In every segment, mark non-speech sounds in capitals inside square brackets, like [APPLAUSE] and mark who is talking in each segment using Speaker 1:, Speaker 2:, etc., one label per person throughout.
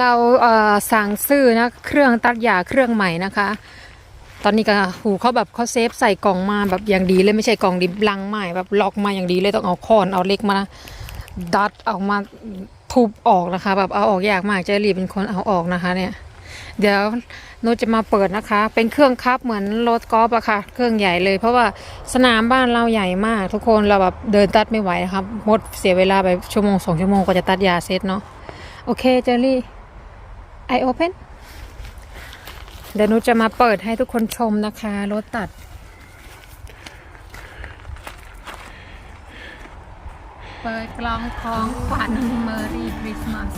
Speaker 1: เราเสั่งซื้อนะเครื่องตัดหญ้าเครื่องใหม่นะคะ ตอนนี้ก็หูเขาแบบเขาเซฟใส่กล่องมาแบบอย่างดีเลยไม่ใช่กล่องดิบลังใหม่แบบล็อกมาอย่างดีเลยต้องเอาค้อนเอาเล็กมาดัดออกมาทุบออกนะคะ แบบเอาออกยากมากเจรีเป็นคนเอาออกนะคะเนี่ยเดี๋ยวโนตจะมาเปิดนะคะ เป็นเครื่องคับเหมือนรถกอล์ฟอะค่ะ เครื่องใหญ่เลย เพราะว่าสนามบ้านเราใหญ่มาก ทุกคนเราแบบเดินตัดไม่ไหวนะครับหมดเสียเวลาไปชั่วโมงสองชั่วโมงกว่าจะตัดยาเสร็จเนาะโอเคเจอรี่ I open เดี๋ยวหนุจะมาเปิดให้ทุกคนชมนะคะ รถตัด เปิดกล่องของขวัญเมอรี่คริสต์มาส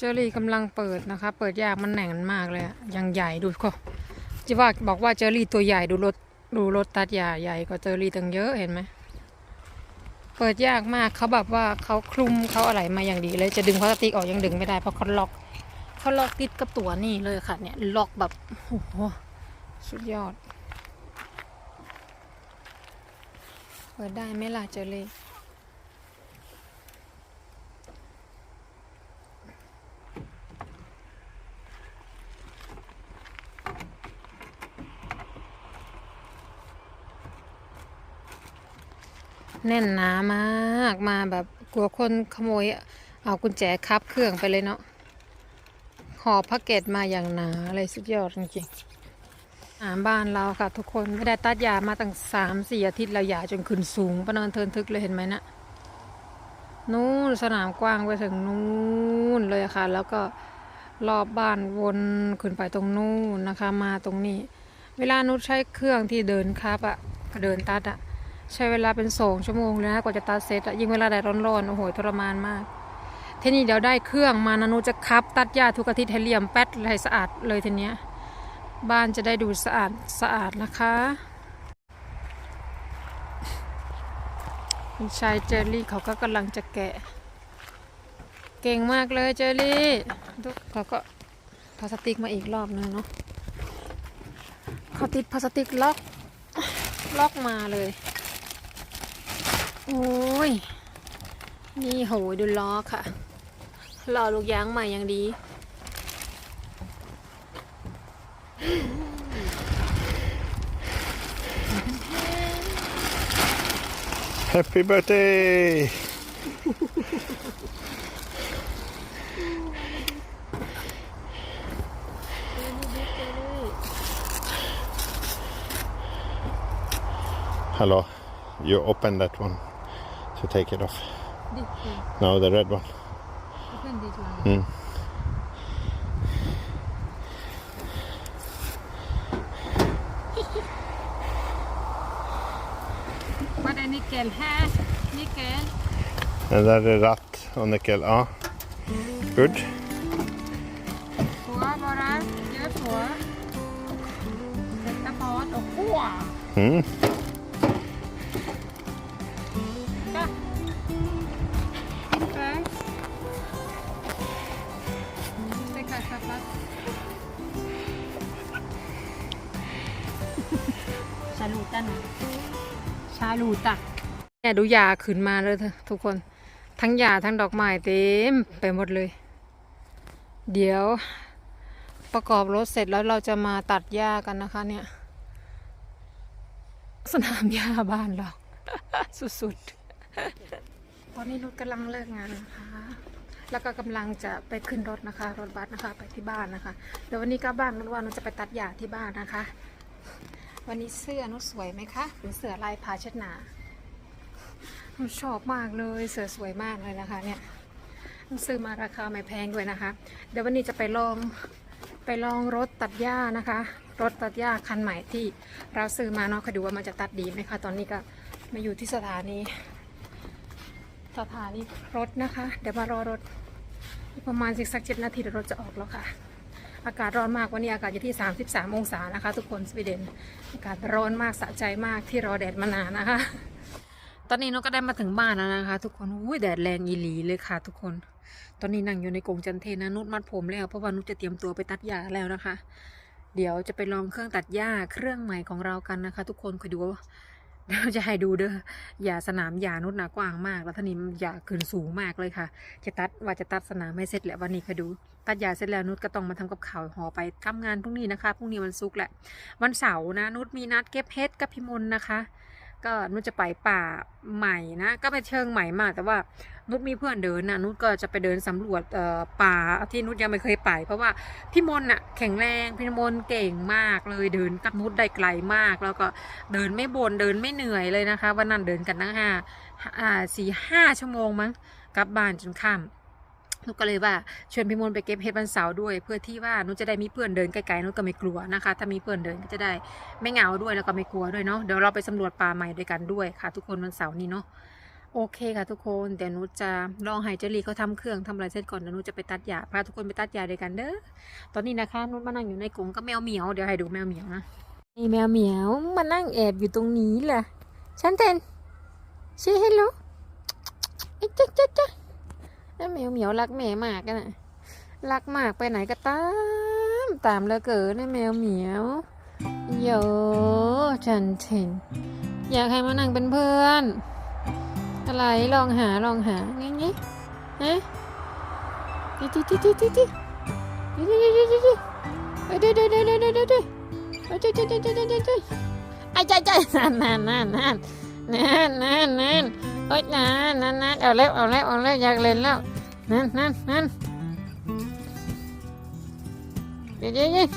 Speaker 1: เจอรี่กำลังเปิดนะคะ เปิดยากมันแหน่งมากเลยอะยังใหญ่ดูก็จะว่าบอกว่าเจอรี่ตัวใหญ่ดูรถดูรถตัดยาใหญ่กว่าเจอรี่ตั้งเยอะเห็นไหมเปิดยากมากเขาแบบว่าเขาคลุมเขาอะไรมาอย่างดีเลยจะดึงพลาสติกออกยังดึงไม่ได้เพราะเขาล็อกเขาล็อกติดกับตัวนี่เลยค่ะเนี่ยล็อกแบบโอ้โหสุดยอด เปิดได้ไหมล่ะเจอรี่ แน่นหนามากมาแบบกลัวคนขโมย เอากุญแจคับเครื่องไปเลยเนาะห่อพ็กเกจมาอย่างหนาเลยสุดยอดจริงๆอาบ้านเราค่ะ ทุกคนไม่ได้ตัดยามาตั้งสามสี่อาทิตย์แล้วยาจนขึ้นสูงประนอนเทินทึกเลยเห็นไหมนะนู่นสนามกว้างไปถึงนู่นเลยค่ะ แล้วก็รอบบ้านวนขึ้นไปตรงนู่นนะคะ มาตรงนี้ เวลานุชใช้เครื่องที่เดินครับอะเดินตัดอะ ใช้เวลาเป็นสองชั่วโมงเลยนะกว่าจะตัดเสร็จยิ่งเวลาแดดร้อนๆโอ้โหทรมานมากทีนี้เดี๋ยวได้เครื่องมานานูจะคับ ตัดหญ้าทุกอาทิตย์ให้เหลี่ยมแป๊ดให้สะอาดเลยทีเนี้ยบ้านจะได้ดูสะอาดสะอาดนะคะคุณชายเจอรี่เขาก็กำลังจะแกะ เก่งมากเลยเจอรี่เขาก็พลาสติกมาอีกรอบนึงเนาะเขาติดพลาสติกล็อกล็อกมาเลย โอ้ย นี่โหดูล้อค่ะล้อลูกยางใหม่อย่างดี
Speaker 2: Happy birthday! Hello, you open that one to take it off. No, the red one. Mm.
Speaker 1: Vad [LAUGHS] är nyckeln här? Nyckeln.
Speaker 2: And där är ratt och nyckel. Ja. Good.
Speaker 1: Två bara. Gör två. Sätta fart och på.
Speaker 2: Mm. า
Speaker 1: ลูตะเนี่ยดูยาขึ้นมาเลยเถอะทุกคน ทั้งยาทั้งดอกไม้เต็มไปหมดเลย เดี๋ยวประกอบรถเสร็จแล้วเราจะมาตัดหญ้ากันนะคะ เนี่ย สนามหญ้าบ้านเรา สุดๆตอนนี้นุชกำลังเลิกงานนะคะแล้วก็กำลังจะไปขึ้นรถนะคะ รถบัสนะคะไปที่บ้านนะคะเดี๋ยววันนี้กลับบ้านนุชว่านุชจะไปตัดหญ้าที่บ้านนะคะ วันนี้เสื้อนุชสวยไหมคะเป็นเสื้อลายพาเชดหนานุชชอบมากเลยเสื้อสวยมากเลยนะคะ เนี่ยนุชซื้อมาราคาไม่แพงด้วยนะคะ เดี๋ยววันนี้จะไปลองไปลองรถตัดหญ้านะคะ รถตัดหญ้าคันใหม่ที่เราซื้อมาเนาะคอยดูว่ามันจะตัดดีไหมคะ ตอนนี้ก็มาอยู่ที่สถานีสถานีรถนะคะ เดี๋ยวมารอรถประมาณสิบสักเจ็ดนาทีเดี๋ยวรถจะออกแล้วค่ะ อากาศร้อนมากวันนี้อากาศอยู่ที่ 33 องศานะคะ ทุกคนสวีเดนอากาศร้อนมากสะใจมากที่รอแดดมานานนะคะ ตอนนี้นุชก็ได้มาถึงบ้านแล้วนะคะ ทุกคนอุ้ยแดดแรงอีหลีเลยค่ะ ทุกคน ตอนนี้นั่งอยู่ในกรงจันเทนนะนุชมัดผมแล้วเพราะว่านุชจะเตรียมตัวไปตัดหญ้าแล้วนะคะ เดี๋ยวจะไปลองเครื่องตัดหญ้าเครื่องใหม่ของเรากันนะคะ ทุกคนคอยดูว่า เดี๋ยวจะให้ดูเด้ออย่าสนามยานุชหนากว้างมาก แล้วท่านี้ยาขึ้นสูงมากเลยค่ะ จะตัดว่าจะตัดสนามไม่เสร็จแหละวันนี้ค่ะดู ตัดยาเสร็จแล้วนุชก็ต้องมาทำกับข่าวห่อไปทำงานพรุ่งนี้นะคะพรุ่งนี้วันศุกร์แหละ วันเสาร์นะนุชมีนัดเก็บเฮ็ดกับพิมนนะคะ ก็นุชจะไปป่าใหม่นะก็ไปเชิงใหม่มาก แต่ว่านุชมีเพื่อนเดินนะนุชก็จะไปเดินสำรวจป่าที่นุชยังไม่เคยไป เพราะว่าพี่มนน่ะแข็งแรงพี่มนเก่งมากเลยเดินกับนุชได้ไกลมาก แล้วก็เดินไม่บนเดินไม่เหนื่อยเลยนะคะวันนั้นเดินกันตั้งห้าอ่าสี่ห้าชั่วโมงมั้งกลับบ้านจนค่ำ นุชก็เลยว่าชวนพี่มนไปเก็บเฮ็ดวันเสาร์ด้วย เพื่อที่ว่านุชจะได้มีเพื่อนเดินไกลๆนุชก็ไม่กลัวนะคะ ถ้ามีเพื่อนเดินก็จะได้ไม่เหงาด้วยแล้วก็ไม่กลัวด้วยเนาะเดี๋ยวเราไปสำรวจป่าใหม่ด้วยกันด้วยค่ะ ทุกคนวันเสาร์นี้เนาะโอเคค่ะทุกคนเดี๋ยวนุชจะลองให้เจลีเขาทำเครื่องทำอะไรเสร็จก่อนเดี๋ยวนุชจะไปตัดหญ้าพาทุกคนไปตัดหญ้าด้วยกันเด้อตอนนี้นะคะนุชมานั่งอยู่ในกรงกับแมวเหมียวเดี๋ยวให้ดูแมวเหมียวนะนี่แมวเหมียวมานั่งแอบอยู่ตรงนี้แหละฉันเต้นช่ฮัลโหลเอ๊ะจ๊ะจ๊ะจ๊ แล้วแมวเหมียวรักแม่มากนะรักมากไปไหนก็ตาม ตามแล้วเกิดนะแมวเหมียวโยฉันเห็นอยากให้มานั่งเป็นเพื่อน อะไรลองหาลองหางี้งี้ฮะดิดิดิดิดิดิดิดิดิดิดิดิเอ้ยดิดิดิดิดิดิดิเอ้ยดิดิดิดิดิดิดิไอ้ใจใจนั่นนั่นนั่นนั่นนั่นนั่น นั่นโอ๊ยนั่นนั่นนั่นเอาแล้วเอาแล้วเอาแล้วอยากเล่นแล้วนั่นนั่นนั่นเดี๋ยวเดี๋ยวเฮ้ยว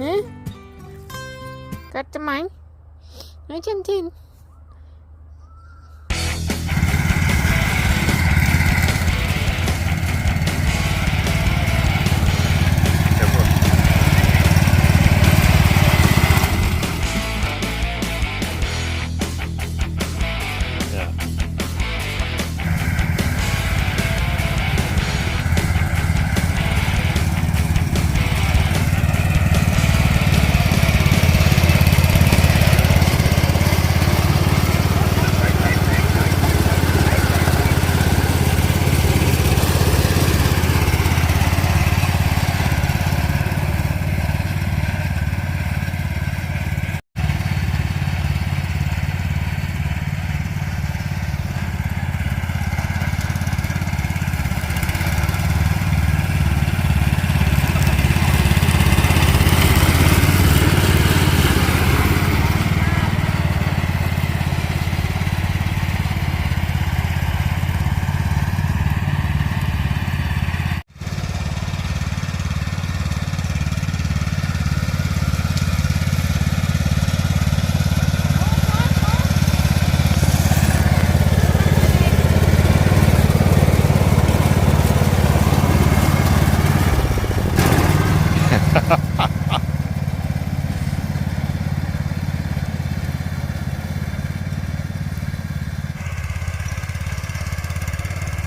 Speaker 1: ฮะกัดจะไหมไม่ฉันทิน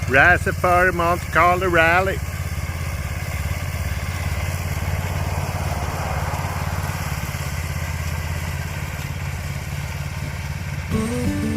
Speaker 2: Racing for the Monte Carlo Rally. Mm -hmm.